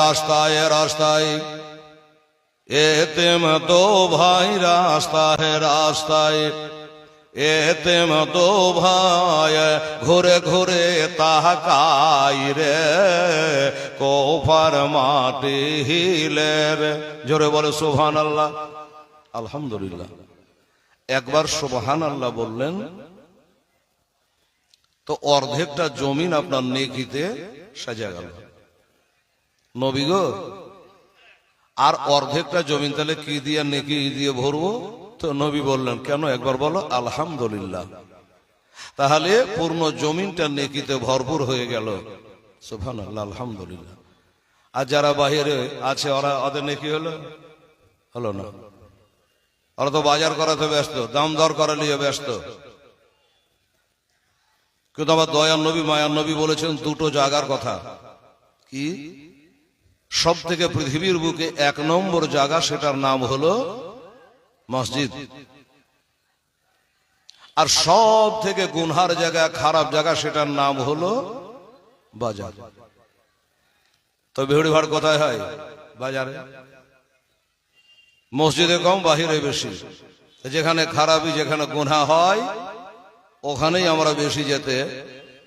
রাস্তায় রাস্তায়। তেম তো ভাই রাস্তায় রাস্তায়। তেম তো ভাই ঘুরে ঘুরে তাহাকাই রে। কোফার মাটি হিলের জোরে বলে সোহান আল্লাহ আলহামদুলিল্লাহ। একবার সোহান আল্লাহ বললেন, তো অর্ধেকটা জমিন আপনার নেকিতে সাজা গেল। নবী গো, আর অর্ধেকটা জমিন তাহলে কি দিয়ে নেকি দিয়ে ভরবো? তো নবী বললেন, কেন? একবার বলো, আলহামদুলিল্লাহ। তাহলে পূর্ণ জমিনটা নেকিতে ভরপুর হয়ে গেল। সুফান আলহামদুলিল্লাহ। আর যারা বাহিরে আছে, ওরা ওদের নেকি হলো? হলো না। ওরা তো বাজার করাতে ব্যস্ত, দাম দর করা নিয়ে ব্যস্ত। কিন্তু আবার দয়ার নবী, মায়ার নবী বলেছেন, দুটো জায়গার কথা। কি? সব থেকে পৃথিবীর বুকে এক নম্বর জায়গা সেটার নাম হলো মসজিদ। আর সব থেকে গুনহার জায়গা, খারাপ জায়গা সেটার নাম হলো বাজার। তো ভিড় ভাড় কোথায় হয়? বাজারে। মসজিদে কম, বাহিরে বেশি। যেখানে খারাপই, যেখানে গুনহা হয়, ওখানেই আমরা বেশি যেতে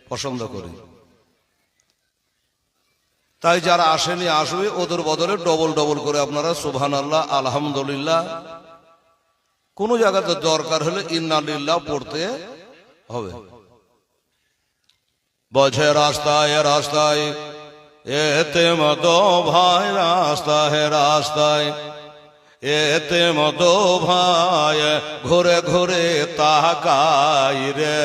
পছন্দ করি। তাই যারা আসেনি, আসবে, ওদের বদলে ডবল ডবল করে আপনারা সুবহান আল্লাহ আলহামদুলিল্লাহ। কোন জায়গাতে দরকার হলে ইন্নালিল্লাহ পড়তে হবে। বলছে, রাস্তায় রাস্তায়, এতে মতো ভাই রাস্তায় রাস্তায়। এতে মতো ভাই ঘুরে ঘুরে তাকাই রে।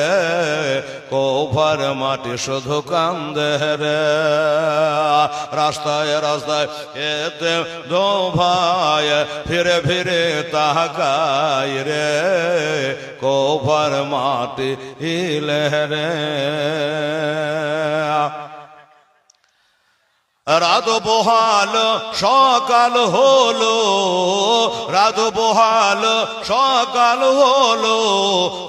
কোফার মাটি শুধু কান্দে রে। রাস্তায় রাস্তায় এতে দো ভাই ফিরে ফিরে তাকাই রে। কোফার মাটি হিলে রে। রাত বহাল, সকাল হলো। রাত বহাল, সকাল হলো।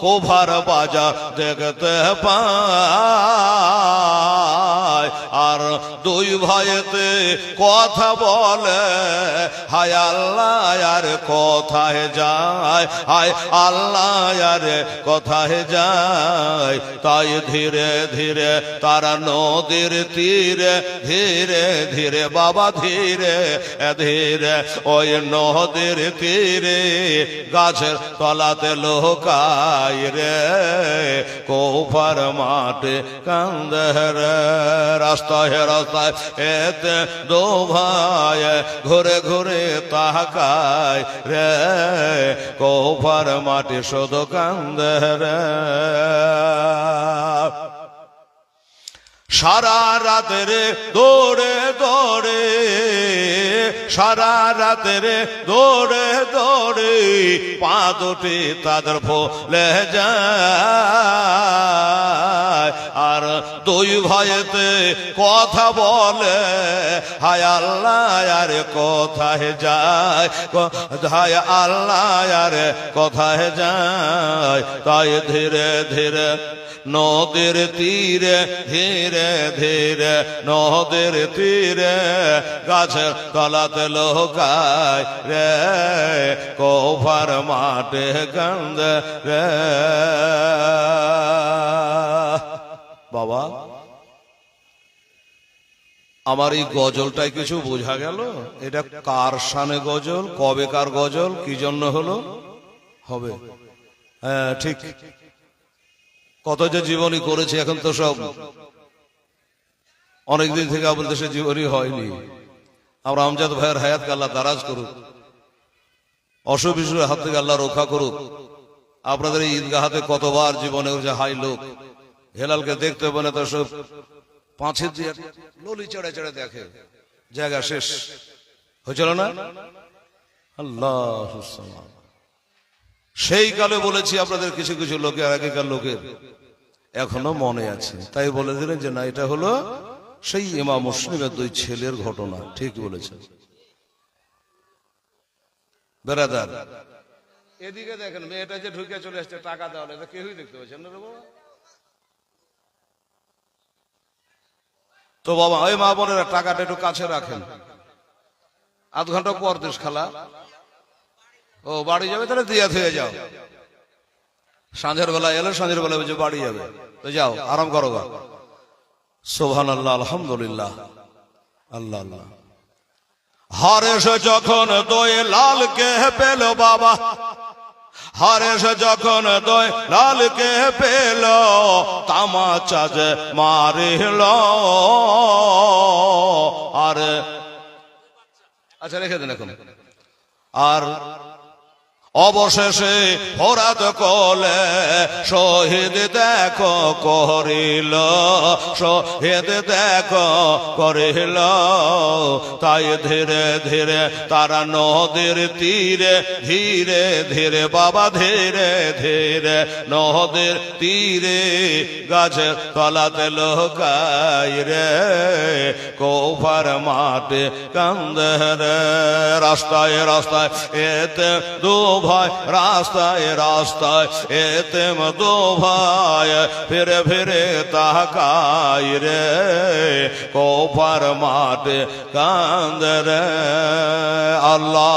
কোভার বাজার দেখতে পায়। আর দুই ভাইতে কথা বলে, হায় আল্লাহ, আর কথায় যায়? হায় আল্লাহ, আর কথায় যায়? তাই ধীরে ধীরে তারা নদীর তীরে, ধীরে ধীরে বাবা ধীরে ধীরে, ওই নদীর তীরে, গাছের তলাতে লোকাই রে, কোফার মাঠে কান্দে রে, রাস্তায় রাস্তায় এতে দো ভাই ঘুরে ঘুরে তাকায় রে, কোফার মাটি শুধু কান্দে রে। সারা রাতের দৌড়ে দৌড়ে সারা রাতের দৌড়ে দৌড়ে পা তাদের ফলে যায়। আর দুই ভাইতে কথা বলে, হায় আল্লাহ, আর কোথায় যায়? হায় আল্লাহ, আর কোথায় যায়? তাই ধীরে ধীরে নদীর তীরে, ধীরে ধীরে নদীর তীরে গাছের তলাতে লোকায় রে কোফার মাঠে গন্ধ রে। বাবা, আমার এই গজলটাই কিছু বোঝা গেল? এটা কার সানে গজল? কবে কার গজল? কি জন্য হলো? হবে। হ্যাঁ ঠিক। কত যে জীবনী করেছে, এখন তো সব অনেকদিন থেকে আমাদের দেশে জীবনী হয়নি। আমরা আমজাদ ভাইয়ের হায়াতকে আল্লাহ দারাজ করুক, অসুখ বিসুখের হাত থেকে আল্লাহ রক্ষা করুক। আপনাদের এই ঈদগাহাতে কতবার জীবনে যে হাই লোক হেলালকে দেখতে বলে তো সব পাঁচের দিয়ে ললি চড়ে চড়ে দেখে। জায়গা শেষ। হয়েছিল না? আল্লাহ সেই কালে বলেছি আপনাদের কিছু কিছু লোকের আগেকার লোকের এখনও মনে আছে। তাই বলে দিলেন যে, না, এটা হলো সেই ইমা মুসলিমের দুই ছেলের ঘটনা। ঠিক বলেছেন। বেড়াদার এদিকে দেখেন, মেয়েটা যে ঢুকে চলে আসছে টাকা দেওয়া কেউই দেখতে পাচ্ছেন না তো বাবা, ওই মা বোনেরা টাকাটা একটু কাছে রাখেন। আধ ঘণ্টা পর দেশ খালা। ও, বাড়ি যাবে তাহলে দিয়া থেকে যাও। সাঁঝের বেলা এলে সাঁঝের বেলা বুঝে বাড়ি যাবে। তো যাও, আরাম করো গা। সোভান আল্লাহ আলহামদুলিল্লাহ। আল্লাহ আল্লাহ। হরেশ যখন দোয়ে লালকে পেল বাবা হরেশ যখন দয় লালকে পেল তামাচা যে মারিল। আর আচ্ছা রেখে দেন এখন। আর অবশেষে ফোরাত কলে শহীদ দেখ করিল, শহীদ দেখ করিল। তাই ধীরে ধীরে তারা নদীর তীরে, ধীরে ধীরে বাবা, ধীরে ধীরে নদীর তীরে গাছের তলাতে লোকাই রে কোফার মাঠে কান্দে রে। রাস্তায় রাস্তায় এতে দু ভাই, রাস্তায় রাস্তায় এতে মতো ভাই, ফিরে ফিরে তাকাই রে কোফার মাঠে কান্দ রে, আল্লাহ।